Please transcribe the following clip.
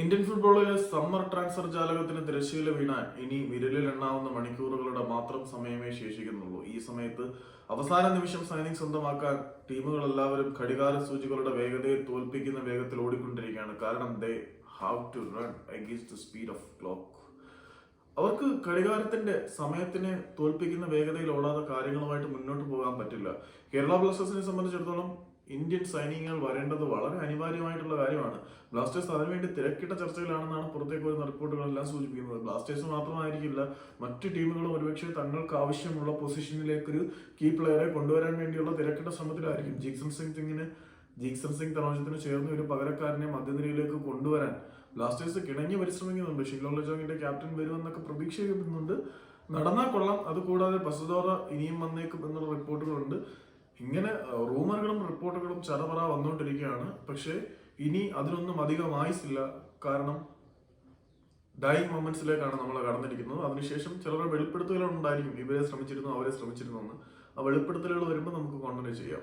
Indian ഫുട്ബോളിലെ summer transfer ജാലകത്തിന് തിരശ്ശീല വീണാൻ ഇനി വിരലിൽ എണ്ണാവുന്ന മണിക്കൂറുകളുടെ മാത്രം സമയമേ ശേഷിക്കുന്നുള്ളൂ. ഈ സമയത്ത് അവസാന നിമിഷം സൈനിങ് സ്വന്തമാക്കാൻ ടീമുകൾ എല്ലാവരും ഘടികാര സൂചികളുടെ വേഗതയെ തോൽപ്പിക്കുന്ന വേഗത്തിൽ ഓടിക്കൊണ്ടിരിക്കുകയാണ്. കാരണം they have to run against the speed of clock അവർക്ക് ഘടികാരത്തിന്റെ സമയത്തിനെ തോൽപ്പിക്കുന്ന വേഗതയിൽ ഓടാതെ കാര്യങ്ങളുമായിട്ട് മുന്നോട്ട് പോകാൻ പറ്റില്ല. കേരള ബ്ലാസ്റ്റേഴ്സിനെ സംബന്ധിച്ചിടത്തോളം ഇന്ത്യൻ സൈനികങ്ങൾ വരേണ്ടത് വളരെ അനിവാര്യമായിട്ടുള്ള കാര്യമാണ്. ബ്ലാസ്റ്റേഴ്സ് അതിനുവേണ്ടി തിരക്കിട്ട ചർച്ചയിലാണെന്നാണ് പുറത്തേക്ക് വരുന്ന റിപ്പോർട്ടുകളെല്ലാം സൂചിപ്പിക്കുന്നത്. ബ്ലാസ്റ്റേഴ്സ് മാത്രമായിരിക്കില്ല മറ്റ് ടീമുകളും ഒരുപക്ഷെ തങ്ങൾക്ക് ആവശ്യമുള്ള പൊസിഷനിലേക്ക് ഒരു കീ പ്ലെയറെ കൊണ്ടുവരാൻ വേണ്ടിയുള്ള തിരക്കിട്ട ശ്രമത്തിലായിരിക്കും. ജീക്സൺ സിംഗ് സിംഗിന് ജീക്സൺ സിംഗ് തനോജത്തിന് ചേർന്ന് ഒരു പകരക്കാരനെ മധ്യനിരയിലേക്ക് കൊണ്ടുവരാൻ ബ്ലാസ്റ്റേഴ്സ് കിണങ്ങി പരിശ്രമിക്കുന്നുണ്ട്. ലജോങ്ങിന്റെ ക്യാപ്റ്റൻ വരുമെന്നൊക്കെ പ്രതീക്ഷിക്കുന്നുണ്ട് നടന്നാൽ കൊള്ളാം അതുകൂടാതെ ബസദോറ ഇനിയും വന്നേക്കും എന്നുള്ള റിപ്പോർട്ടുകളുണ്ട്. ഇങ്ങനെ റൂമറുകളും റിപ്പോർട്ടുകളും ചറപറ വന്നുകൊണ്ടിരിക്കുകയാണ്. പക്ഷേ ഇനി അതിനൊന്നും അധികം ആയുസില്ല കാരണം ഡൈങ് മൊമെന്റ്സിലേക്കാണ് നമ്മൾ കടന്നിരിക്കുന്നത്. അതിനുശേഷം ചിലരുടെ വെളിപ്പെടുത്തലുകൾ ഉണ്ടായിരിക്കും. ഇവരെ ശ്രമിച്ചിരുന്നു അവരെ ശ്രമിച്ചിരുന്നു എന്ന്. ആ വെളിപ്പെടുത്തലുകൾ വരുമ്പോൾ നമുക്ക് കോണ്ടന്റ് ചെയ്യാം.